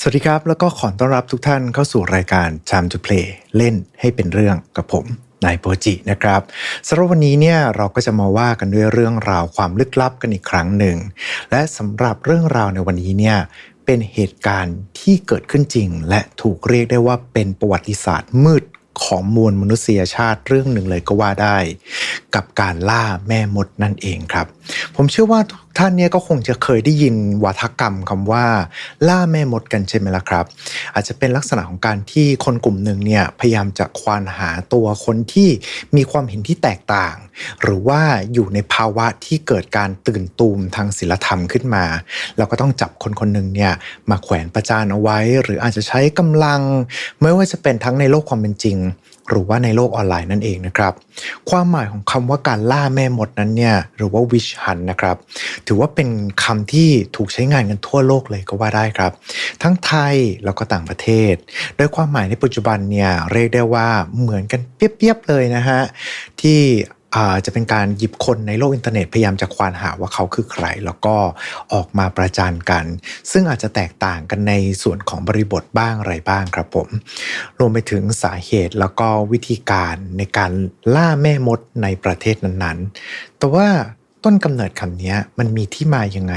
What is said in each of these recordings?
สวัสดีครับ แล้วก็ขอต้อนรับทุกท่านเข้าสู่รายการ Time to Play เล่นให้เป็นเรื่องกับผมนายโปจินะครับสำหรับวันนี้เนี่ยเราก็จะมาว่ากันด้วยเรื่องราวความลึกลับกันอีกครั้งหนึ่ง และสำหรับเรื่องราวในวันนี้เนี่ยเป็นเหตุการณ์ที่เกิดขึ้นจริง และถูกเรียกได้ว่าเป็นประวัติศาสตร์มืด ของมวลมนุษยชาติเรื่องหนึ่งเลยก็ว่าได้ กับการล่าแม่มดนั่นเองครับ ผมเชื่อว่าทุกท่านเนี่ยก็คงจะเคยได้ยินวัทกรรมคำว่า ล่าแม่มดกันใช่ไหมล่ะครับ อาจจะเป็นลักษณะของการที่คนกลุ่มหนึ่งเนี่ยพยายามจะควานหาตัวคนที่มีความเห็นที่แตกต่างหรือว่าอยู่ในภาวะที่เกิดการตื่นตูมทางศิลธรรมขึ้นมา เราก็ต้องจับคนคนหนึ่งเนี่ยมาแขวนประจานเอาไว้ หรืออาจจะใช้กำลัง ไม่ว่าจะเป็นทั้งในโลกความเป็นจริง หรือว่าในโลกออนไลน์นั่นเองนะครับ ความหมายของคำว่าการล่าแม่มดนั้นเนี่ยหรือว่า witch hunt นะครับ ถือว่าเป็นคำที่ถูกใช้งานกันทั่วโลกเลยก็ว่าได้ครับ ทั้งไทยแล้วก็ต่างประเทศ โดยความหมายในปัจจุบันเนี่ยเรียกได้ว่าเหมือนกันเปียบๆเลยนะฮะที่ จะเป็นการหยิบคนในโลกอินเทอร์เน็ตพยายามจะควานหาว่าเขาคือใคร แล้วก็ออกมาประจานกัน ซึ่งอาจจะแตกต่างกันในส่วนของบริบทบ้างอะไรบ้างครับผม รวมไปถึงสาเหตุแล้วก็วิธีการในการล่าแม่มดในประเทศนั้นๆ แต่ว่าต้นกำเนิดคำนี้มันมีที่มายังไง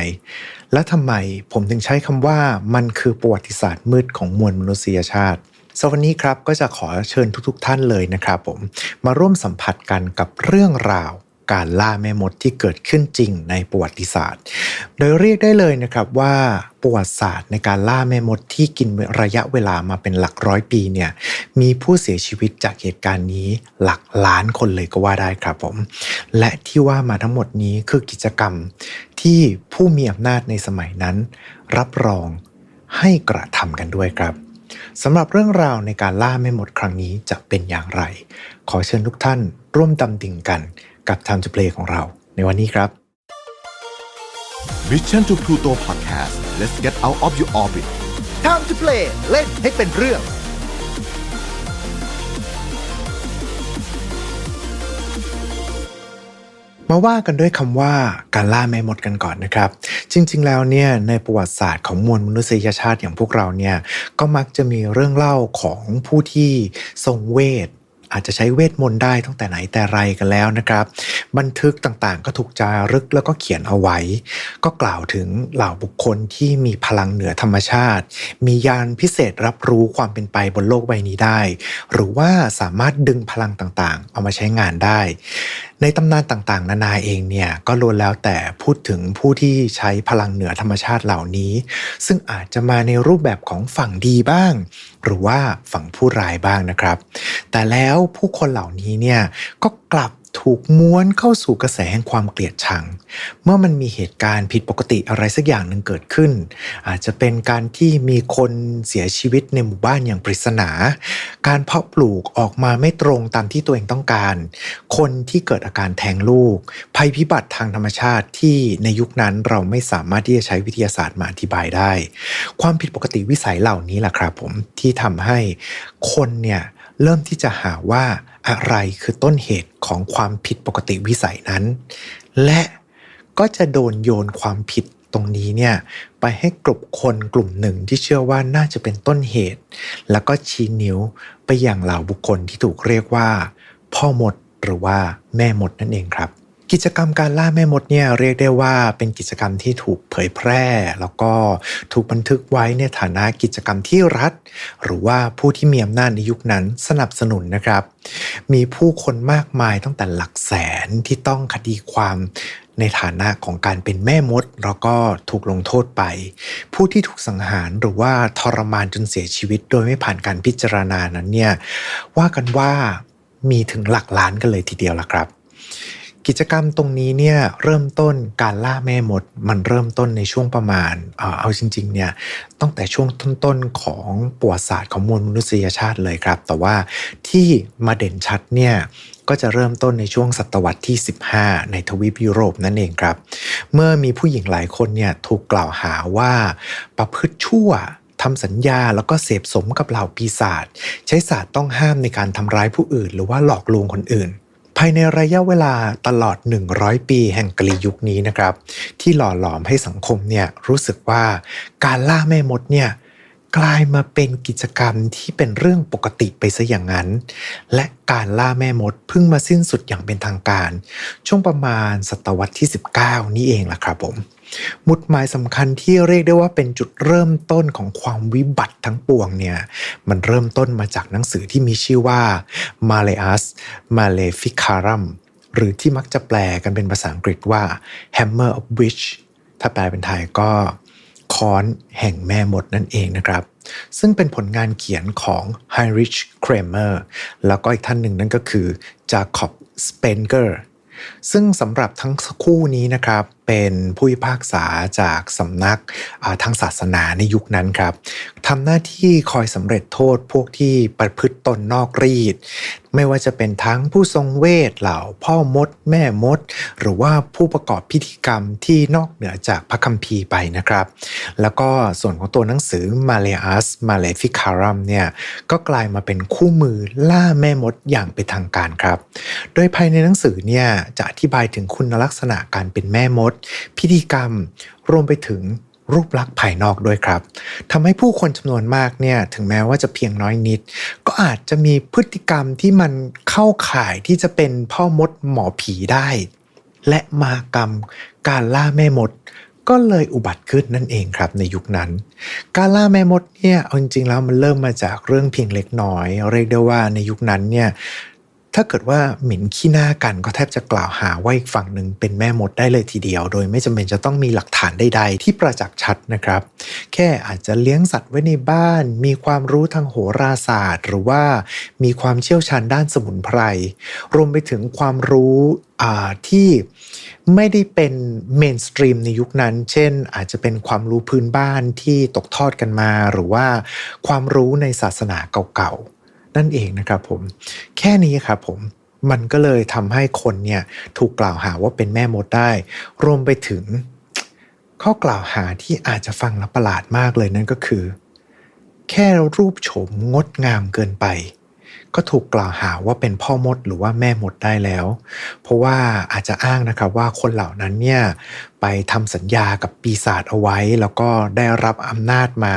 และทำไมผมถึงใช้คำว่ามันคือประวัติศาสตร์มืดของมวลมนุษยชาติ สวันนี้ครับก็จะขอเชิญทุกๆท่านเลยนะครับผมมาร่วมสัมผัสกันกับเรื่องราวการล่าแม่มดที่เกิดขึ้นจริงในประวัติศาสตร์ โดยเรียกได้เลยนะครับว่าประวัติศาสตร์ในการล่าแม่มดที่กินระยะเวลามาเป็นหลักร้อยปีเนี่ยมีผู้เสียชีวิตจากเหตุการณ์นี้หลักล้านคนเลยก็ว่าได้ครับผม และที่ว่ามาทั้งหมดนี้คือกิจกรรมที่ผู้มีอำนาจในสมัยนั้น รับรองให้กระทำกันด้วยครับ สำหรับเรื่องราวในการล่าแม่มดครั้งนี้จะเป็นอย่างไร ขอเชิญทุกท่านร่วมดำดิ่งกันกับ Time to Play ของเรา ในวันนี้ครับ Mission to Pluto Podcast let's get out of your orbit Time to play เล่นให้เป็นเรื่อง มาว่ากันด้วยคำว่าการล่าแม่มดกันก่อนนะครับ จริง ๆ แล้วเนี่ยในประวัติศาสตร์ของมวลมนุษยชาติอย่างพวกเราเนี่ยก็มักจะมีเรื่องเล่าของผู้ที่ทรงเวทอาจจะใช้เวทมนต์ได้ตั้งแต่ไหนแต่ไรกันแล้วนะครับ บันทึกต่างๆ ก็ถูกจารึกแล้วก็เขียนเอาไว้ ก็กล่าวถึงเหล่าบุคคลที่มีพลังเหนือธรรมชาติ มียานพิเศษรับรู้ความเป็นไปบนโลกใบนี้ได้ หรือว่าสามารถดึงพลังต่างๆ เอามาใช้งานได้ ในตำนานต่างๆ นานาเองเนี่ยก็ล้วนแล้วแต่พูดถึงผู้ที่ใช้พลังเหนือธรรมชาติเหล่านี้ ซึ่งอาจจะมาในรูปแบบของฝั่งดีบ้าง หรือว่าฝั่งผู้ร้ายบ้างนะครับ แต่แล้วผู้คนเหล่านี้เนี่ยก็กลับ ถูกม้วนเข้าสู่กระแสแห่งความเกลียดชัง เมื่อมันมีเหตุการณ์ผิดปกติอะไรสักอย่างหนึ่งเกิดขึ้น อาจจะเป็นการที่มีคนเสียชีวิตในหมู่บ้านอย่างปริศนา การเพาะปลูกออกมาไม่ตรงตามที่ตัวเองต้องการ คนที่เกิดอาการแทงลูก ภัยพิบัติทางธรรมชาติที่ในยุคนั้นเราไม่สามารถที่จะใช้วิทยาศาสตร์มาอธิบายได้ ความผิดปกติวิสัยเหล่านี้แหละครับผมที่ทำให้คนเนี่ยเริ่มที่จะหาว่า อะไรคือต้นเหตุของความผิดปกติวิสัยนั้น และก็จะโดนโยนความผิดตรงนี้เนี่ยไปให้กลุ่มคนกลุ่มหนึ่งที่เชื่อว่าน่าจะเป็นต้นเหตุ แล้วก็ชี้นิ้วไปอย่างเหล่าบุคคลที่ถูกเรียกว่า พ่อหมดหรือว่าแม่หมดนั่นเองครับ กิจกรรมการล่าแม่มดเนี่ยเรียกได้ว่าเป็นกิจกรรมที่ถูกเผยแพร่ แล้วก็ถูกบันทึกไว้ในฐานะกิจกรรมที่รัฐ หรือว่าผู้ที่มีอำนาจในยุคนั้นสนับสนุนนะครับ มีผู้คนมากมายตั้งแต่หลักแสนที่ต้องคดีความในฐานะของการเป็นแม่มด แล้วก็ถูกลงโทษไป ผู้ที่ถูกสังหารหรือว่าทรมานจนเสียชีวิต โดยไม่ผ่านการพิจารณานั้นเนี่ยว่ากันว่ามีถึงหลักล้านกันเลยทีเดียวละครับ กิจกรรมตรงนี้เนี่ยเริ่มต้นการล่าแม่มด มันเริ่มต้นในช่วงประมาณเออเอาจริงๆเนี่ยตั้งแต่ช่วงต้นๆของประวัติศาสตร์ของมวลมนุษยชาติเลยครับ แต่ว่าที่มาเด่นชัดเนี่ยก็จะเริ่มต้นในช่วงศตวรรษที่ 15 ในทวีปยุโรปนั่นเองครับ เมื่อมีผู้หญิงหลายคนเนี่ยถูกกล่าวหาว่าประพฤติชั่วทำสัญญาแล้วก็เสพสมกับเหล่าปีศาจใช้ศาสตร์ต้องห้ามในการทำร้ายผู้อื่น หรือว่าหลอกลวงคนอื่น ภายในระยะเวลาตลอด 100 ปีแห่งกลียุคนี้นะครับ ที่หล่อหลอมให้สังคมเนี่ยรู้สึกว่าการล่าแม่มดเนี่ยกลายมาเป็นกิจกรรมที่เป็นเรื่องปกติไปซะอย่างนั้น และการล่าแม่มดเพิ่งมาสิ้นสุดอย่างเป็นทางการ ช่วงประมาณศตวรรษที่ 19 นี่เองล่ะครับผม มุดหมายสำคัญที่เรียกได้ว่าเป็นจุดเริ่มต้นของความวิบัติทั้งปวงเนี่ยมันเริ่มต้นมาจากหนังสือที่มีชื่อว่า Maleus Maleficarum หรือที่มักจะแปลกันเป็นภาษาอังกฤษว่า Hammer of Witch ถ้าแปลเป็นไทยก็ค้อนแห่งแม่มดนั่นเองนะครับ ซึ่งเป็นผลงานเขียนของ Heinrich Kramer แล้วก็อีกท่านหนึ่งนั่นก็คือ Jacob Spenger ซึ่งสำหรับทั้งคู่นี้นะครับเป็นผู้พิพากษาจากสำนักทางศาสนาในยุคนั้นครับ ทำหน้าที่คอยสำเร็จโทษพวกที่ประพฤติตนนอกรีด ไม่ว่าจะเป็นทั้งผู้ทรงเวทเหล่าพ่อมด แม่มด หรือว่าผู้ประกอบพิธีกรรมที่นอกเหนือจากพระคัมภีร์ไปนะครับ แล้วก็ส่วนของตัวหนังสือ Maleus Maleficarum เนี่ยก็กลายมาเป็นคู่มือล่าแม่มดอย่างเป็นทางการครับ โดยภายในหนังสือเนี่ยจะอธิบายถึงคุณลักษณะการเป็นแม่มด พิธีกรรมรวมไปถึง รูปลักษณ์ภายนอกด้วยครับทำให้ผู้คนจำนวนมากเนี่ยถึงแม้ว่าจะเพียงน้อยนิด ก็อาจจะมีพฤติกรรมที่มันเข้าข่ายที่จะเป็นพ่อมดหมอผีได้ และมากรรมการล่าแม่มด ก็เลยอุบัติขึ้นนั่นเองครับในยุคนั้น การล่าแม่มดเนี่ยเอาจริงๆแล้วมันเริ่มมาจากเรื่องเพียงเล็กน้อย เรียกได้ว่าในยุคนั้นเนี่ย ถ้าเกิดว่าหมิ่นขี้หน้ากันก็แทบจะกล่าวหาว่าอีกฝั่งหนึ่งเป็นแม่มดได้เลยทีเดียว โดยไม่จำเป็นจะต้องมีหลักฐานใดๆ ที่ประจักษ์ชัดนะครับ แค่อาจจะเลี้ยงสัตว์ไว้ในบ้าน มีความรู้ทางโหราศาสตร์ หรือว่ามีความเชี่ยวชาญด้านสมุนไพร รวมไปถึงความรู้ที่ไม่ได้เป็นเมนสตรีมในยุคนั้น เช่น อาจจะเป็นความรู้พื้นบ้านที่ตกทอดกันมา หรือว่าความรู้ในศาสนาเก่าๆ นั่นเองนะครับผมแค่นี้ครับผมมันก็เลยทำให้คนเนี่ยถูกกล่าวหาว่าเป็นแม่มดได้ รวมไปถึง ข้อกล่าวหาที่อาจจะฟังแล้วประหลาดมากเลยนั่นก็คือ แค่รูปโฉมงดงามเกินไป ก็ถูกกล่าวหาว่าเป็นพ่อมดหรือว่าแม่มดได้แล้ว เพราะว่าอาจจะอ้างนะครับว่าคนเหล่านั้นเนี่ยไปทำสัญญากับปีศาจเอาไว้ แล้วก็ได้รับอำนาจมา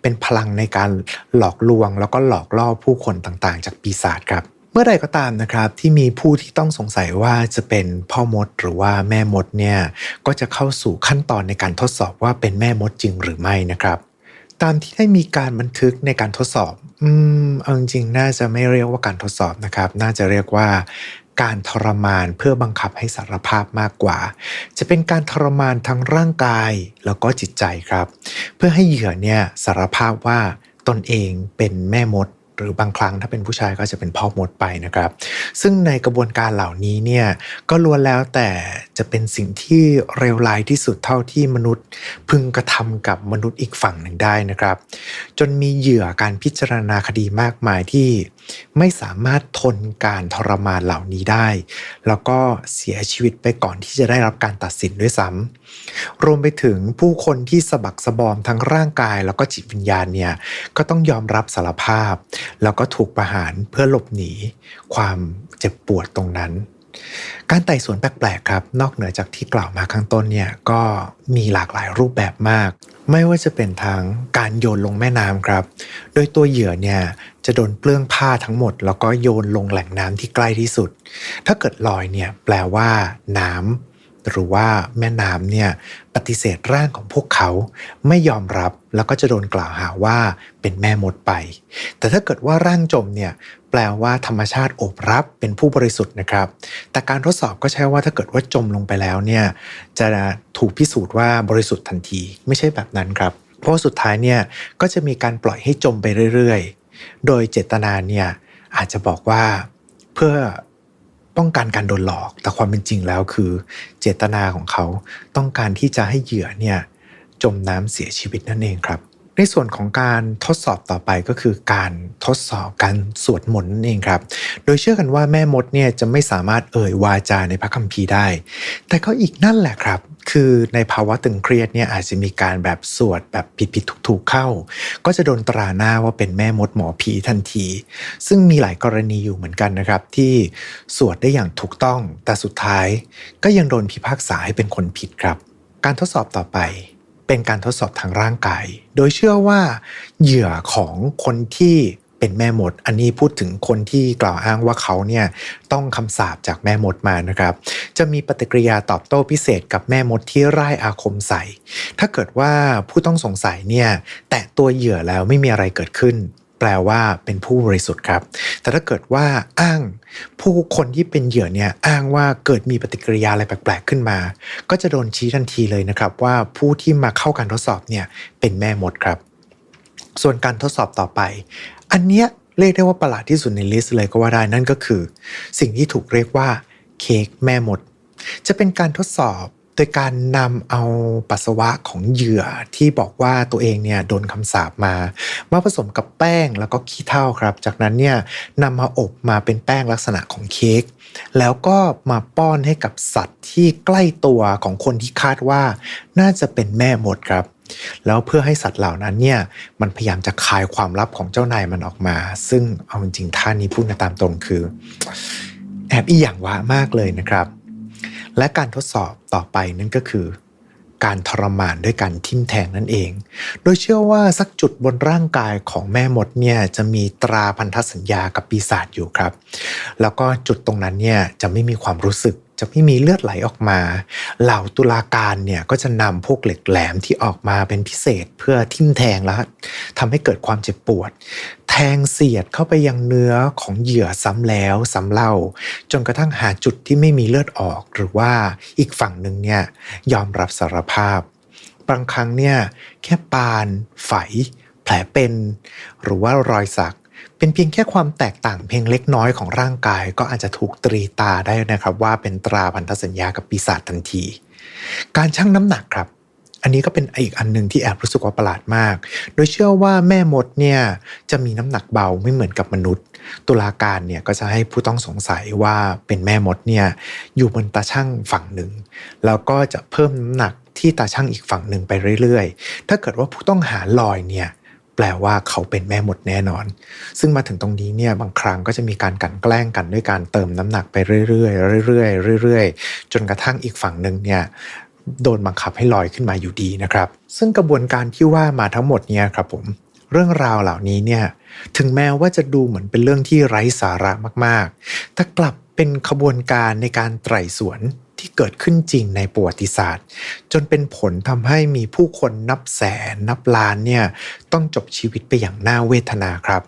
เป็นพลังในการหลอกลวง แล้วก็หลอกล่อผู้คนต่างๆ จากปีศาจครับเมื่อใดก็ตามนะครับที่มีผู้ที่ต้องสงสัยว่าจะเป็นพ่อมดหรือว่าแม่มดเนี่ยก็จะเข้าสู่ขั้นตอนในการทดสอบว่าเป็นแม่มดจริงหรือไม่นะครับ ตามที่ได้มีการบันทึกในการทดสอบ อืมเอาจริงๆน่าจะไม่เรียกว่าการทดสอบนะครับ น่าจะเรียกว่าการทรมานเพื่อบังคับให้สารภาพมากกว่า จะเป็นการทรมานทั้งร่างกายแล้วก็จิตใจครับ เพื่อให้เหยื่อเนี่ยสารภาพว่าตนเองเป็นแม่มด หรือบางครั้งถ้าเป็นผู้ชายก็จะเป็นพ่อมดไปนะครับ ซึ่งในกระบวนการเหล่านี้เนี่ยก็ล้วนแล้วแต่จะเป็นสิ่งที่เลวร้ายที่สุดเท่าที่มนุษย์ พึงกระทำกับมนุษย์อีกฝั่งหนึ่งได้นะครับ จนมีเหยื่อการพิจารณาคดีมากมายที่ไม่สามารถทนการทรมานเหล่านี้ได้ แล้วก็เสียชีวิตไปก่อนที่จะได้รับการตัดสินด้วยซ้ำ รวมไปถึงผู้คนที่สะบักสะบอมทั้งร่างกายแล้วก็จิตวิญญาณเนี่ยก็ต้องยอมรับสารภาพ แล้วก็ถูกประหารเพื่อหลบหนี ความเจ็บปวดตรงนั้นการไต่สวนแปลกๆครับ นอกเหนือจากที่กล่าวมาข้างต้นเนี่ยก็มีหลากหลายรูปแบบมาก ไม่ว่าจะเป็นทางการโยนลงแม่น้ำครับ โดยตัวเหยื่อเนี่ยจะโดนเปลื้องผ้าทั้งหมด แล้วก็โยนลงแหล่งน้ำที่ใกล้ที่สุด ถ้าเกิดลอยเนี่ยแปลว่าน้ำ หรือว่าแม่น้ำเนี่ยปฏิเสธร่างของพวกเขาไม่ยอมรับแล้วก็จะโดนกล่าวหาว่าเป็นแม่มดไป แต่ถ้าเกิดว่าร่างจมเนี่ยแปลว่าธรรมชาติโอบรับเป็นผู้บริสุทธิ์นะครับ แต่การทดสอบก็ใช่ว่าถ้าเกิดว่าจมลงไปแล้วเนี่ยจะถูกพิสูจน์ว่าบริสุทธิ์ทันที ไม่ใช่แบบนั้นครับ เพราะสุดท้ายเนี่ยก็จะมีการปล่อยให้จมไปเรื่อยๆ โดยเจตนาเนี่ยอาจจะบอกว่าเพื่อ ต้องการการโดนหลอก แต่ความเป็นจริงแล้วคือ เจตนาของเขาต้องการที่จะให้เหยื่อเนี่ยจมน้ำเสียชีวิตนั่นเองครับ ในส่วนของการทดสอบต่อไปก็คือการทดสอบการสวดมนต์นั่นเองครับ โดยเชื่อกันว่าแม่มดเนี่ยจะไม่สามารถเอ่ยวาจาในพระคัมภีร์ได้ แต่ก็อีกนั่นแหละครับ คือในภาวะตึงเครียดเนี่ยอาจจะมีการแบบสวดแบบผิดๆถูกๆเข้า ก็จะโดนตราหน้าว่าเป็นแม่มดหมอผีทันที ซึ่งมีหลายกรณีอยู่เหมือนกันนะครับ ที่สวดได้อย่างถูกต้อง แต่สุดท้ายก็ยังโดนพิพากษาให้เป็นคนผิดครับ การทดสอบต่อไปเเป็นการทดสอบทางร่างกาย โดยเชื่อว่าเหยื่อของคนที่ เป็นแม่มด อันนี้พูดถึงคนที่กล่าวอ้างว่าเขาเนี่ยต้องคำสาปจากแม่มดมานะครับ จะมีปฏิกิริยาตอบโต้พิเศษกับแม่มดที่ร่ายอาคมใส่ ถ้าเกิดว่าผู้ต้องสงสัยเนี่ยแตะตัวเหยื่อแล้วไม่มีอะไรเกิดขึ้น แปลว่าเป็นผู้บริสุทธิ์ครับ แต่ถ้าเกิดว่าอ้างผู้คนที่เป็นเหยื่อเนี่ยอ้างว่าเกิดมีปฏิกิริยาอะไรแปลกๆขึ้นมา ก็จะโดนชี้ทันทีเลยนะครับว่าผู้ที่มาเข้าการทดสอบเนี่ยเป็นแม่มดครับ ส่วนการทดสอบต่อไป อันเนี้ยเรียกได้ว่าประหลาดที่สุดในลิสต์เลยก็ว่าได้นั่นก็คือ สิ่งที่ถูกเรียกว่าเค้กแม่มด จะเป็นการทดสอบโดยการนำเอาปัสสาวะของเหยื่อที่บอกว่าตัวเองเนี่ยโดนคำสาปมา มาผสมกับแป้งแล้วก็ขี้เถ้าครับ จากนั้นเนี่ยนำมาอบมาเป็นแป้งลักษณะของเค้กแล้วก็มาป้อนให้กับสัตว์ที่ใกล้ตัวของคนที่คาดว่า น่าจะเป็นแม่มดครับ แล้วเพื่อให้สัตว์เหล่านั้นเนี่ยมันพยายามจะคายความลับของเจ้านายมันออกมา ซึ่งเอาจริงท่านี้พูดตามตรงคือ แอบอีหยังวะมากเลยนะครับ และการทดสอบต่อไปนั่นก็คือ การทรมานด้วยการทิ่มแทงนั่นเอง โดยเชื่อว่าสักจุดบนร่างกายของแม่มดเนี่ยจะมีตราพันธสัญญากับปีศาจอยู่ครับ แล้วก็จุดตรงนั้นเนี่ยจะไม่มีความรู้สึก จะไม่มีเลือดไหลออกมา เหล่าตุลาการเนี่ยก็จะนำพวกเหล็กแหลมที่ออกมาเป็นพิเศษเพื่อทิ่มแทงแล้วทำให้เกิดความเจ็บปวด แทงเสียดเข้าไปยังเนื้อของเหยื่อซ้ำแล้วซ้ำเล่า จนกระทั่งหาจุดที่ไม่มีเลือดออก หรือว่าอีกฝั่งหนึ่งเนี่ยยอมรับสารภาพ บางครั้งเนี่ยแค่ปานไฝแผลเป็น หรือว่ารอยสัก เป็นเพียงแค่ความแตกต่างเพียงเล็กน้อยของร่างกาย ก็อาจจะถูกตรีตาได้นะครับว่าเป็นตราพันธสัญญากับปีศาจทันที การชั่งน้ำหนักครับ อันนี้ก็เป็นอีกอันหนึ่งที่แอบรู้สึกว่าประหลาดมาก โดยเชื่อว่าแม่มดเนี่ยจะมีน้ำหนักเบาไม่เหมือนกับมนุษย์ ตุลาการเนี่ยก็จะให้ผู้ต้องสงสัยว่าเป็นแม่มดเนี่ยอยู่บนตาช่างฝั่งหนึ่ง แล้วก็จะเพิ่มน้ำหนักที่ตาช่างอีกฝั่งหนึ่งไปเรื่อยๆ ถ้าเกิดว่าผู้ต้องหาลอยเนี่ย ลว่าเขาเป็นแม่หมดแน่นอน ซึ่งมาถึงตรงนี้เนี่ยบางครั้งก็จะมีการกันแกล้งกันด้วยการเติมน้ำหนักไปเรื่อยๆเรื่อยๆเรื่อยๆ จนกระทั่งอีกฝั่งหนึ่งเนี่ยโดนบังคับให้ลอยขึ้นมาอยู่ดีนะครับ ซึ่งกระบวนการที่ว่ามาทั้งหมดเนี่ยครับผมเรื่องราวเหล่านี้เนี่ยถึงแม้ว่าจะดูเหมือนเป็นเรื่องที่ไร้สาระมากๆ แต่กลับเป็นขบวนการในการไตร่สวน ที่เกิดขึ้นจริงในประวัติศาสตร์ จนเป็นผลทำให้มีผู้คนนับแสนนับล้านเนี่ยต้องจบชีวิตไปอย่างน่าเวทนาครับ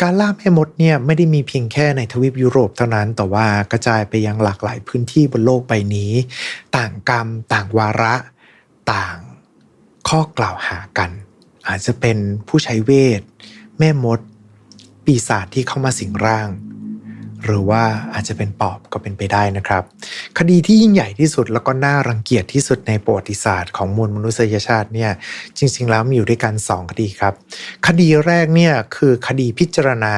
การล่าแม่มดเนี่ยไม่ได้มีเพียงแค่ในทวีปยุโรปเท่านั้น แต่ว่ากระจายไปยังหลากหลายพื้นที่บนโลกใบนี้ ต่างกรรม ต่างวาระ ต่างข้อกล่าวหากัน อาจจะเป็นผู้ใช้เวท แม่มด ปีศาจที่เข้ามาสิงร่าง หรือว่าอาจจะเป็นปอบก็เป็นไปได้นะครับ คดีที่ยิ่งใหญ่ที่สุดแล้วก็น่ารังเกียจที่สุดในประวัติศาสตร์ของมวลมนุษยชาติเนี่ยจริง ๆ แล้วมีอยู่ด้วยกัน 2 คดีครับ คดีแรกเนี่ยคือคดีพิจารณา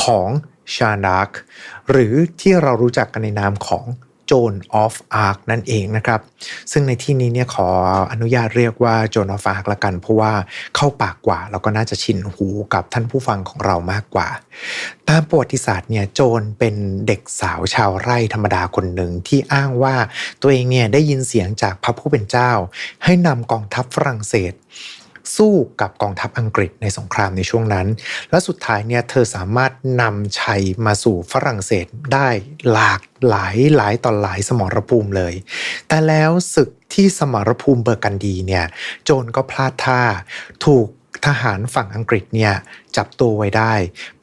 ของชานักหรือที่เรารู้จักกันในนามของ โจนออฟอาร์คนั่นเองนะครับ ซึ่งในที่นี้เนี่ยขออนุญาตเรียกว่าโจนออฟอาร์คละกัน เพราะว่าเข้าปากกว่าแล้วก็น่าจะชินหูกับท่านผู้ฟังของเรามากกว่า ตามประวัติศาสตร์เนี่ยโจนเป็นเด็กสาวชาวไร่ธรรมดาคนหนึ่งที่อ้างว่าตัวเองเนี่ยได้ยินเสียงจากพระผู้เป็นเจ้า ให้นำกองทัพฝรั่งเศส สู้กับกองทัพอังกฤษในสงครามในช่วงนั้น และสุดท้ายเนี่ยเธอสามารถนำชัยมาสู่ฝรั่งเศสได้หลากหลายหลายต่อหลายสมรภูมิเลย แต่แล้วศึกที่สมรภูมิเบอร์กันดีเนี่ยโจนก็พลาดท่าถูกทหารฝั่งอังกฤษเนี่ยจับตัวไว้ได้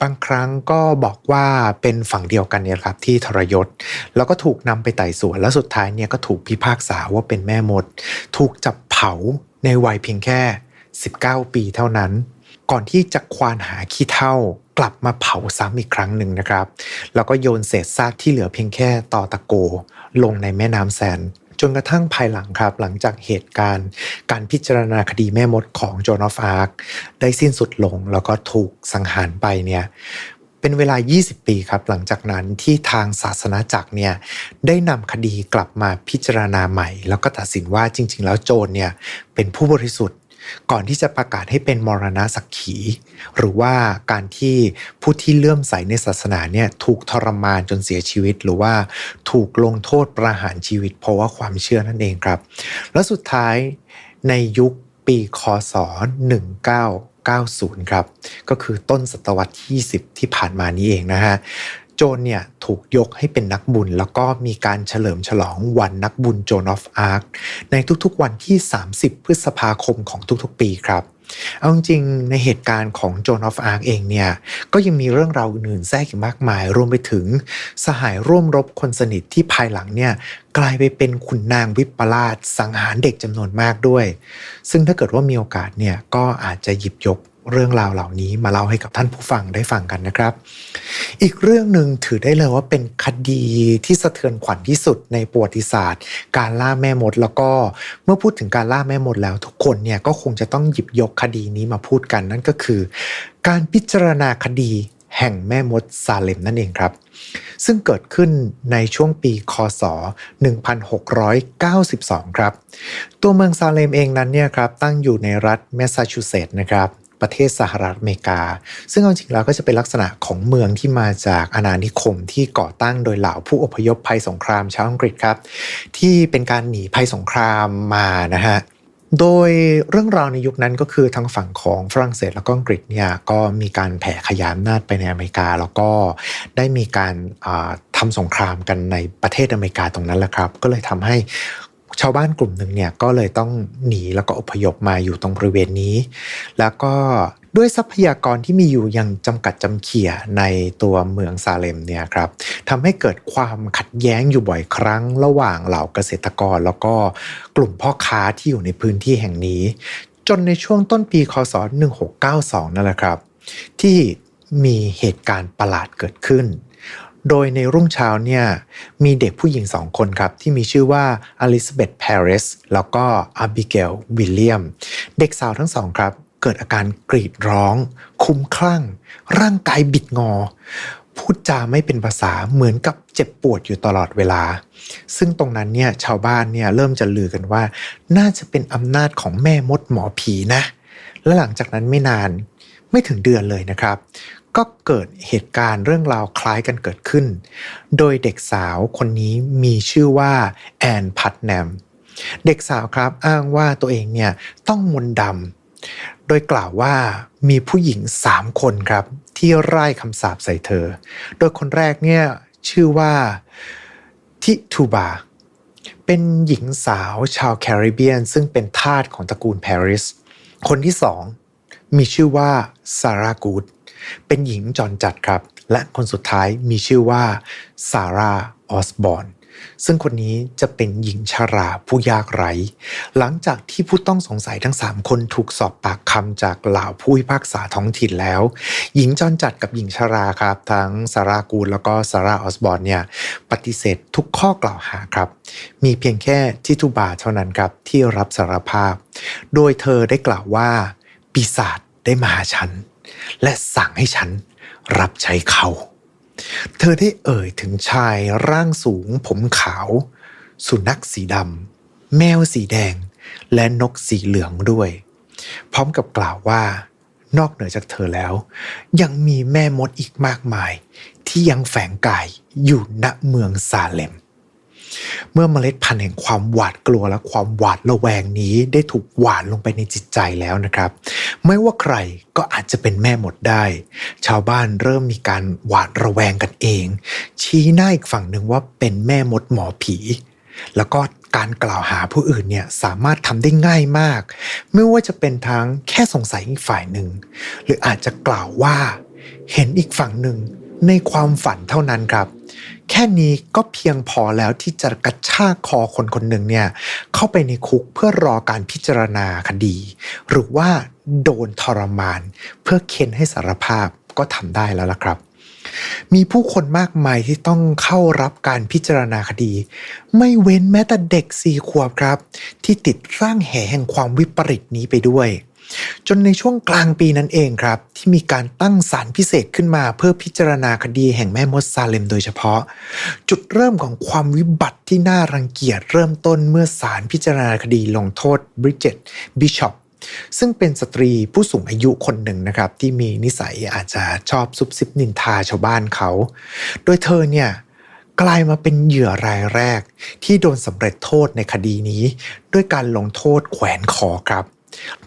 บางครั้งก็บอกว่าเป็นฝั่งเดียวกันเนี่ยครับที่ทรยศ แล้วก็ถูกนำไปไต่สวน แล้วสุดท้ายเนี่ยก็ถูกพิพากษาว่าเป็นแม่มด ถูกจับเผาในวัยเพียงแค่ 19 ปีเท่านั้น ก่อนที่จะควานหาขี้เท่ากลับมาเผาซ้ำอีกครั้งหนึ่งนะครับ แล้วก็โยนเศษซากที่เหลือเพียงแค่ต่อตะโก ลงในแม่น้ำแซนจนกระทั่งภายหลังครับ หลังจากเหตุการณ์ การพิจารณาคดีแม่มดของโจนอฟอาร์คได้สิ้นสุดลงแล้วก็ถูกสังหารไปเนี่ยเป็นเวลา 20 ปีครับ หลังจากนั้นที่ทางศาสนาจักรเนี่ยได้นำคดีกลับมาพิจารณาใหม่ แล้วก็ตัดสินว่าจริง ๆ แล้วโจรเนี่ยเป็นผู้บริสุทธิ์ ก่อนที่จะประกาศให้เป็นมรณะสักขี หรือว่าการที่ผู้ที่เลื่อมใสในศาสนาเนี่ยถูกทรมานจนเสียชีวิต หรือว่าถูกลงโทษประหารชีวิต เพราะว่าความเชื่อนั่นเองครับ และสุดท้ายในยุคปีคศ 1990 ครับ ก็คือต้นศตวรรษที่ 20 ที่ผ่านมานี้เองนะฮะ โจนเนี่ยถูกยกให้เป็นนักบุญ แล้วก็มีการเฉลิมฉลองวันนักบุญโจนออฟอาร์คในทุกๆวันที่ 30 พฤษภาคมของทุกๆ ปีครับเอาจริงในเหตุการณ์ของโจนออฟอาร์คเองเนี่ย ก็ยังมีเรื่องราวอื่นแทรกอีกมากมาย รวมไปถึงสหายร่วมรบคนสนิทที่ภายหลังเนี่ย กลายไปเป็นขุนนางวิปลาสสังหารเด็กจำนวนมากด้วย ซึ่งถ้าเกิดว่ามีโอกาสเนี่ย ก็อาจจะหยิบยก เรื่องราวเหล่านี้มาเล่าให้กับท่านผู้ฟังได้ฟังกันนะครับ อีกเรื่องหนึ่งถือได้เลยว่าเป็นคดีที่สะเทือนขวัญที่สุดในประวัติศาสตร์ การล่าแม่มด แล้วก็เมื่อพูดถึงการล่าแม่มดแล้วทุกคนเนี่ยก็คงจะต้องหยิบยกคดีนี้มาพูดกัน นั่นก็คือ การพิจารณาคดีแห่งแม่มดซาเลมนั่นเองครับ ซึ่งเกิดขึ้นในช่วงปีคศ 1692 ครับ ตัวเมืองซาเลมเองนั้นเนี่ยครับตั้งอยู่ในรัฐแมสซาชูเซตส์นะครับ ประเทศสหรัฐอเมริกา ซึ่งเอาจริงแล้วก็จะเป็นลักษณะของเมืองที่มาจากอาณานิคมที่ก่อตั้งโดยเหล่าผู้อพยพภัยสงครามชาวอังกฤษครับ ที่เป็นการหนีภัยสงครามมานะฮะโดยเรื่องราวในยุคนั้นก็คือทางฝั่งของฝรั่งเศสแล้วก็อังกฤษเนี่ยก็มีการแผ่ขยายอำนาจไปในอเมริกา แล้วก็ได้มีการาทำสงครามกันในประเทศอเมริกาตรงนั้นแหละครับ ก็เลยทำให้ ชาวบ้านกลุ่มหนึ่งเนี่ยก็เลยต้องหนีแล้วก็อพยพมาอยู่ตรงบริเวณนี้ แล้วก็ด้วยทรัพยากรที่มีอยู่ยังจำกัดจำเขี่ยในตัวเมืองซาเลมเนี่ยครับทำให้เกิดความขัดแย้งอยู่บ่อยครั้ง ระหว่างเหล่าเกษตรกร แล้วก็กลุ่มพ่อค้าที่อยู่ในพื้นที่แห่งนี้ จนในช่วงต้นปีคศ 1692 นั่นแหละครับ ที่มีเหตุการณ์ประหลาดเกิดขึ้น โดยในรุ่งเช้าเนี่ยมีเด็กผู้หญิงสองคนครับ ที่มีชื่อว่าอลิซาเบธแพร i สแล้วก็อาบิเกลวิลเลียม เด็กสาวทั้งสองครับ เกิดอาการกรีดร้อง คุ้มคลั่ง ร่างกายบิดงอ พูดจาไม่เป็นภาษาเหมือนกับเจ็บปวดอยู่ตลอดเวลา ซึ่งตรงนั้นเนี่ยชาวบ้านเนี่ยเริ่มจะลือกันว่า น่าจะเป็นอำนาจของแม่มดหมอผีนะ และหลังจากนั้นไม่นานไม่ถึงเดือนเลยนะครับ ก็เกิดเหตุการณ์เรื่องราวคล้ายกันเกิดขึ้น โดยเด็กสาวคนนี้มีชื่อว่าแอนพัตแนม เด็กสาวครับอ้างว่าตัวเองเนี่ยต้องมนต์ดำ โดยกล่าวว่ามีผู้หญิงสามคนครับที่ไล่คำสาปใส่เธอ โดยคนแรกเนี่ยชื่อว่าทิทูบา เป็นหญิงสาวชาวแคริบเบียน ซึ่งเป็นทาสของตระกูลปาริส คนที่สองมีชื่อว่าซาร่ากูด เป็นหญิงจรจัดครับ และคนสุดท้ายมีชื่อว่าซาร่าออสบอนซึ่งคนนี้จะเป็นหญิงชาราผู้ยากไร้ หลังจากที่ผู้ต้องสงสัยทั้ง 3 คนถูกสอบปากคำจากเหล่าผู้พิพากษาท้องถิ่นแล้ว หญิงจอรจัดกับหญิงชาราครับ ทั้งซารากูดแล้วก็ซาร่าออสบอนเนี่ยปฏิเสธทุกข้อกล่าวหาครับ มีเพียงแค่ทิทูบาเท่านั้นครับที่รับสารภาพ โดยเธอได้กล่าวว่าปีศาจได้มาหาฉัน และสั่งให้ฉันรับใช้เขา เธอได้เอ่ยถึงชายร่างสูงผมขาว สุนัขสีดำแมวสีแดง และนกสีเหลืองด้วย พร้อมกับกล่าวว่านอกเหนือจากเธอแล้ว ยังมีแม่มดอีกมากมาย ที่ยังแฝงกายอยู่ณเมืองซาเลม เมื่อเมล็ดพันธุ์แห่งความหวาดกลัวและความหวาดระแวงนี้ได้ถูกหวานลงไปในจิตใจแล้วนะครับ ไม่ว่าใครก็อาจจะเป็นแม่หมดได้ ชาวบ้านเริ่มมีการหวาดระแวงกันเอง ชี้หน้าอีกฝั่งหนึ่งว่าเป็นแม่มดหมอผี แล้วก็การกล่าวหาผู้อื่นเนี่ยสามารถทำได้ง่ายมาก ไม่ว่าจะเป็นทั้งแค่สงสัยอีกฝ่ายหนึ่ง หรืออาจจะกล่าวว่า เห็นอีกฝั่งหนึ่งในความฝันเท่านั้นครับ แค่นี้ก็เพียงพอแล้วที่จะกระชากคอคนคนหนึ่งเนี่ยเข้าไปในคุกเพื่อรอการพิจารณาคดี หรือว่าโดนทรมาน เพื่อเค้นให้สารภาพก็ทำได้แล้วล่ะครับ มีผู้คนมากมายที่ต้องเข้ารับการพิจารณาคดี ไม่เว้นแม้แต่เด็กสี่ขวบครับ ที่ติดร่างแห่แห่งความวิปริตนี้ไปด้วย จนในช่วงกลางปีนั้นเองครับ ที่มีการตั้งศาลพิเศษขึ้นมา เพื่อพิจารณาคดีแห่งแม่มดซาเลมโดยเฉพาะ จุดเริ่มของความวิบัติที่น่ารังเกียจเริ่มต้นเมื่อศาลพิจารณาคดีลงโทษบริดเจตบิชอปซึ่งเป็นสตรีผู้สูงอายุคนหนึ่งนะครับ ที่มีนิสัยอาจจะชอบซุบซิบนินทาชาวบ้านเขา โดยเธอเนี่ยกลายมาเป็นเหยื่อรายแรก ที่โดนสำเร็จโทษในคดีนี้ ด้วยการลงโทษแขวนคอครับ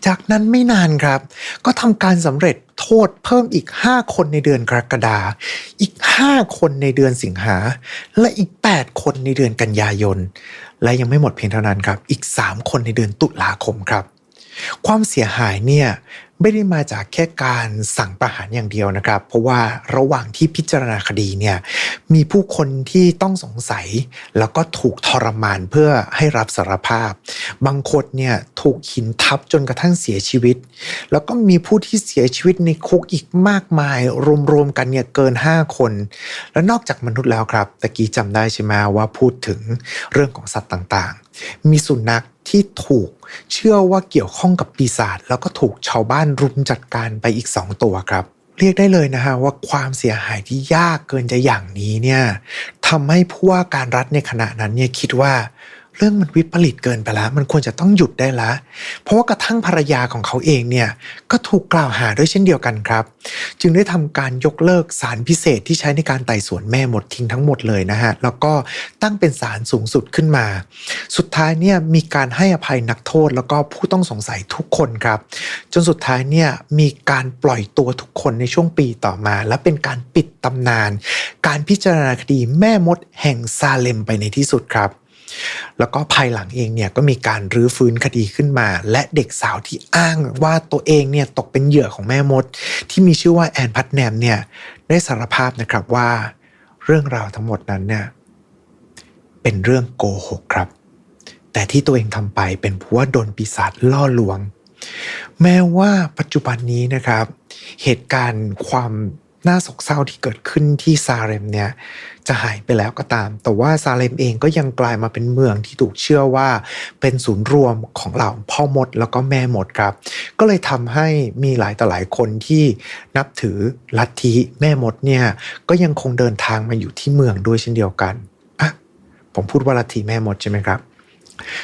จากนั้นไม่นานครับ ก็ทำการสำเร็จโทษเพิ่มอีก 5 คนในเดือนกรกฎาอีก 5 คนในเดือนสิงหา และอีก 8 คนในเดือนกันยายน และยังไม่หมดเพียงเท่านั้นครับ อีก 3 คนในเดือนตุลาคมครับ ความเสียหายเนี่ย ไม่ได้มาจากแค่การสั่งประหารอย่างเดียวนะครับ เพราะว่าระหว่างที่พิจารณาคดีเนี่ยมีผู้คนที่ต้องสงสัย แล้วก็ถูกทรมานเพื่อให้รับสารภาพ บางคนเนี่ยถูกหินทับจนกระทั่งเสียชีวิต แล้วก็มีผู้ที่เสียชีวิตในคุกอีกมากมาย รวมๆกันเนี่ยเกิน 5 คน แล้วนอกจากมนุษย์แล้วครับตะกี้จำได้ใช่ไหมว่าพูดถึงเรื่องของสัตว์ต่างๆ มีสุนัข ที่ถูกเชื่อว่าเกี่ยวข้องกับปีศาจแล้วก็ถูกชาวบ้านรุมจัดการไปอีก 2 ตัวครับ เรียกได้เลยนะฮะว่าความเสียหายที่ยากเกินจะอย่างนี้เนี่ยทำให้ผู้ว่าการรัฐในขณะนั้นเนี่ยคิดว่า เรื่องมันวิปริตเกินไปแล้วมันควรจะต้องหยุดได้ล้วเพราะว่ากระทั่งภรรยาของเขาเองเนี่ยก็ถูกกล่าวหาด้วยเช่นเดียวกันครับ จึงได้ทำการยกเลิกสารพิเศษที่ใช้ในการไต่สวนแม่หมดทิ้งทั้งหมดเลยนะฮะแล้วก็ตั้งเป็นศาลสูงสุดขึ้นมา สุดท้ายเนี่ยมีการให้อภัยนักโทษ แล้วก็ผู้ต้องสงสัยทุกคนครับ จนสุดท้ายเนี่ยมีการปล่อยตัวทุกคนในช่วงปีต่อมา และเป็นการปิดตำนาน การพิจารณาคดีแม่มดแห่งซาเลมไปในที่สุดครับ แล้วก็ภายหลังเองเนี่ยก็มีการรื้อฟื้นคดีขึ้นมา และเด็กสาวที่อ้างว่าตัวเองเนี่ยตกเป็นเหยื่อของแม่มด ที่มีชื่อว่าแอนพัทแนมเนี่ยได้สารภาพนะครับว่าเรื่องราวทั้งหมดนั้นเนี่ยเป็นเรื่องโกหกครับ แต่ที่ตัวเองทำไปเป็นเพราะว่าโดนปีศาจล่อลวง แม้ว่าปัจจุบันนี้นะครับ เหตุการณ์ความ น่าโศกเศร้าที่เกิดขึ้นที่ซาเรมเนี่ยจะหายไปแล้วก็ตาม แต่ว่าซาเลมเองก็ยังกลายมาเป็นเมืองที่ถูกเชื่อว่า เป็นศูนย์รวมของเหล่าพ่อมดแล้วก็แม่มดครับ ก็เลยทำให้มีหลายต่อหลายคนที่นับถือลัทธิแม่มดเนี่ยก็ยังคงเดินทางมาอยู่ที่เมืองด้วยเช่นเดียวกันอะผมพูดว่าลัทธิแม่มดใช่ไหมครับ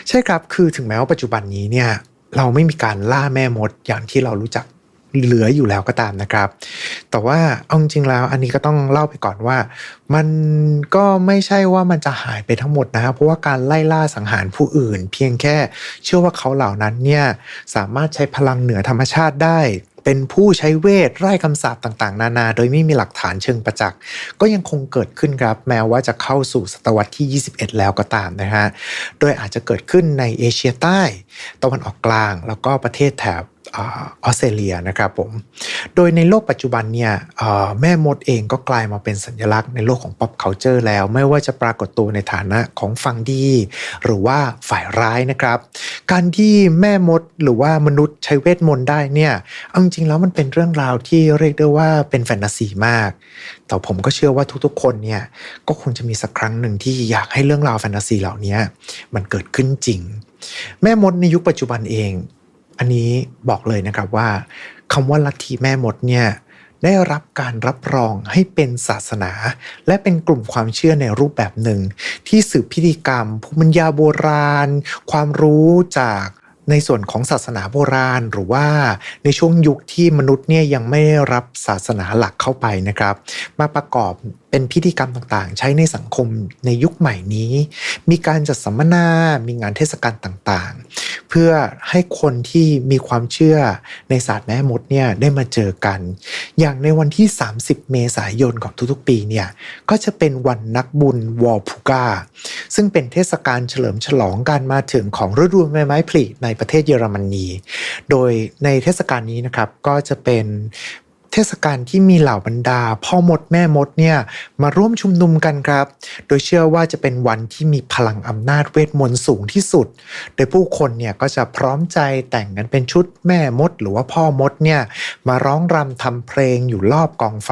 ใช่ครับคือถึงแม้ว่าปัจจุบันนี้เนี่ยเราไม่มีการล่าแม่มดอย่างที่เรารู้จัก เหลืออยู่แล้วก็ตามนะครับ แต่ว่าเอาจริงๆแล้วอันนี้ก็ต้องเล่าไปก่อนว่า มันก็ไม่ใช่ว่ามันจะหายไปทั้งหมดนะครับเพราะว่าการไล่ล่าสังหารผู้อื่น เพียงแค่เชื่อว่าเขาเหล่านั้นเนี่ยสามารถใช้พลังเหนือธรรมชาติได้เป็นผู้ใช้เวทไล่คำสาปต่างๆ นานา โดยไม่มีหลักฐานเชิงประจักษ์ก็ยังคงเกิดขึ้นครับ แม้ว่าจะเข้าสู่ศตวรรษที่ 21 แล้วก็ตามนะฮะ โดยอาจจะเกิดขึ้นในเอเชียใต้ ตะวันออกกลาง แล้วก็ประเทศแถบ ออสเตรเลียนะครับผม โดยในโลกปัจจุบันเนี่ยแม่มดเองก็กลายมาเป็นสัญลักษณ์ในโลกของ pop culture แล้ว ไม่ว่าจะปรากฏตัวในฐานะของฝั่งดี หรือว่าฝ่ายร้ายนะครับ การที่แม่มดหรือว่ามนุษย์ใช้เวทมนต์ได้เนี่ยเอาจริงๆแล้วมันเป็นเรื่องราวที่เรียกได้ว่าเป็นแฟนตาซีมาก แต่ผมก็เชื่อว่าทุกๆ คนเนี่ยก็คงจะมีสักครั้งหนึ่งที่อยากให้เรื่องราวแฟนตาซีเหล่านี้มันเกิดขึ้นจริง แม่มดในยุคปัจจุบันเอง อันนี้บอกเลยนะครับว่าคำว่าลัทธิแม่มดเนี่ยได้รับการรับรองให้เป็นศาสนา และเป็นกลุ่มความเชื่อในรูปแบบหนึ่ง ที่สืบพิธีกรรม ภูมิปัญญาโบราณ ความรู้จากในส่วนของศาสนาโบราณ หรือว่าในช่วงยุคที่มนุษย์เนี่ยยังไม่ได้รับศาสนาหลักเข้าไปนะครับ มาประกอบ เป็นพิธีกรรมต่างๆ ใช้ในสังคมในยุคใหม่นี้ มีการจัดสัมมนา มีงานเทศกาลต่างๆ เพื่อให้คนที่มีความเชื่อในศาสตร์แม่มดเนี่ยได้มาเจอกัน อย่างในวันที่ 30 เมษายนของทุกๆ ปีเนี่ยก็จะเป็นวันนักบุญวอลพูกาซึ่งเป็นเทศกาลเฉลิมฉลองการมาถึงของฤดูใบไม้ผลิในประเทศเยอรมนี โดยในเทศกาลนี้นะครับก็จะเป็น เทศกาลที่มีเหล่าบรรดา พ่อมดแม่มดเนี่ยมาร่วมชุมนุมกันครับ โดยเชื่อว่าจะเป็นวันที่มีพลังอำนาจเวทมนต์สูงที่สุด โดยผู้คนเนี่ยก็จะพร้อมใจแต่งกันเป็นชุดแม่มด หรือว่าพ่อมดเนี่ยมาร้องรำทำเพลงอยู่รอบกองไฟ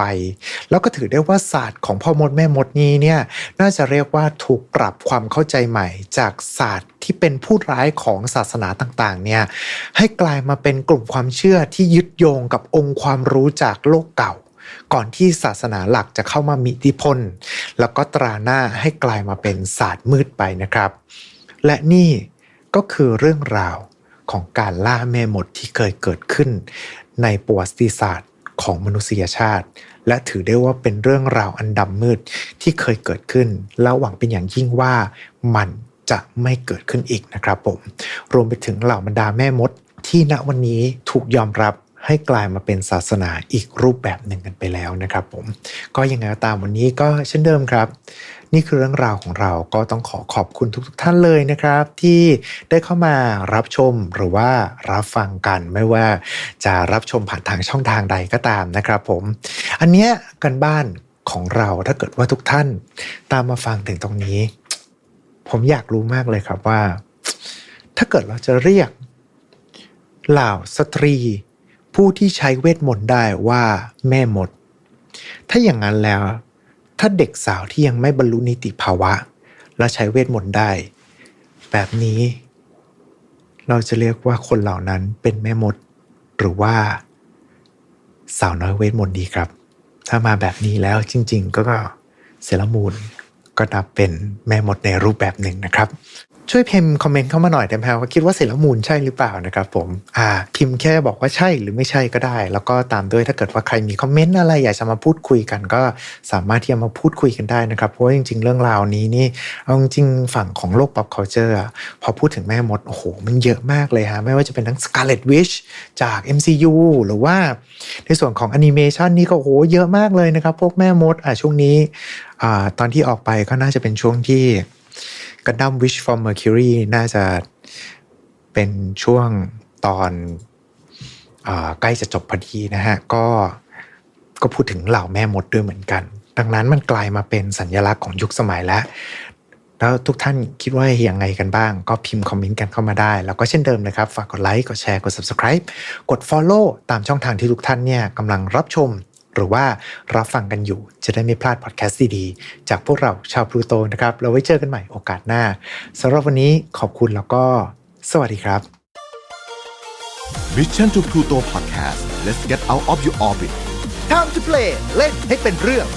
แล้วก็ถือได้ว่าศาสตร์ของพ่อมดแม่มดนี้เนี่ยน่าจะเรียกว่าถูกปรับความเข้าใจใหม่จากศาสตร์ที่เป็นผู้ร้ายของศาสนาต่างๆเนี่ยให้กลายมาเป็นกลุ่มความเชื่อที่ยึดโยงกับองค์ความรู้จากโลกเก่า ก่อนที่ศาสนาหลักจะเข้ามามีอิทธิพล แล้วก็ตราหน้าให้กลายมาเป็นศาสตร์มืดไปนะครับ และนี่ก็คือเรื่องราวของการล่าแม่มดที่เคยเกิดขึ้น ในประวัติศาสตร์ของมนุษยชาติ และถือได้ว่าเป็นเรื่องราวอันดำมืดที่เคยเกิดขึ้น แล้วหวังเป็นอย่างยิ่งว่ามัน จะไม่เกิดขึ้นอีกนะครับผม รวมไปถึงเหล่าบรรดาแม่มด ที่ณวันนี้ถูกยอมรับให้กลายมาเป็นศาสนาอีกรูปแบบหนึ่งกันไปแล้วนะครับผม ก็ยังไงก็ตามวันนี้ก็เช่นเดิมครับ นี่คือเรื่องราวของเราก็ต้องขอขอบคุณทุกๆท่านเลยนะครับ ที่ได้เข้ามารับชมหรือว่ารับฟังกันไม่ว่าจะรับชมผ่านทางช่องทางใดก็ตามนะครับผม อันเนี้ยกันบ้านของเราถ้าเกิดว่าทุกท่านตามมาฟังถึงตรงนี้ ผมอยากรู้มากเลยครับว่า ถ้าเกิดเราจะเรียกเหล่าสตรี ผู้ที่ใช้เวทมนต์ได้ว่าแม่มด ถ้าอย่างนั้นแล้ว ถ้าเด็กสาวที่ยังไม่บรรลุนิติภาวะ และใช้เวทมนต์ได้ แบบนี้ เราจะเรียกว่าคนเหล่านั้นเป็นแม่มด หรือว่า สาวน้อยเวทมนต์ดีครับ ถ้ามาแบบนี้แล้วจริง ๆ ก็เซรามูน ก็นับเป็นแม่มดในรูปแบบหนึ่งนะครับ ช่วยพิมพ์คอมเมนต์เข้ามาหน่อยได้ไหมครับว่าคิดว่าเซรมูนใช่หรือเปล่านะครับผมอ่าพิมพ์แค่บอกว่าใช่หรือไม่ใช่ก็ได้ แล้วก็ตามด้วยถ้าเกิดว่าใครมีคอมเมนต์อะไรอยากจะมาพูดคุยกัน ก็สามารถที่จะมาพูดคุยกันได้นะครับเพราะว่าจริง ๆ เรื่องราวนี้นี่เอาจริงฝั่งของโลก pop culture พอพูดถึงแม่มดโอ้โหมันเยอะมากเลยฮะไม่ว่าจะเป็นทั้ง Scarlet Witch จาก MCU หรือว่าในส่วนของแอนิเมชันนี่ก็โอ้โหเยอะมากเลยนะครับพวกแม่มดอะช่วงนี้ อตอนที่ออกไปก็น่าจะเป็นช่วงที่กันดั้ม Wish from Mercury น่าจะเป็นช่วงตอนอใกล้จะจบพอดีนะฮะ ก็ก็พูดถึงเหล่าแม่มดด้วยเหมือนกัน ดังนั้นมันกลายมาเป็นสัญลักษณ์ของยุคสมัยแล้ว แล้วทุกท่านคิดว่าอย่างไงกันบ้าง ก็พิมพ์คอมเมนต์กันเข้ามาได้ แล้วก็เช่นเดิมนะครับ ฝากกดไลค์ กดแชร์ กด subscribe กด follow ตามช่องทางที่ทุกท่านเนี่ยกำลังรับชม หรือว่ารับฟังกันอยู่จะได้ไม่พลาดพอดแคสต์ดีๆจากพวกเราชาวพลูโตนะครับเราไว้เจอกันใหม่โอกาสหน้าสำหรับวันนี้ขอบคุณแล้วก็ สวัสดีครับ Mission to Pluto Podcast let's get out of your orbit Time to play เล่นให้เป็นเรื่อง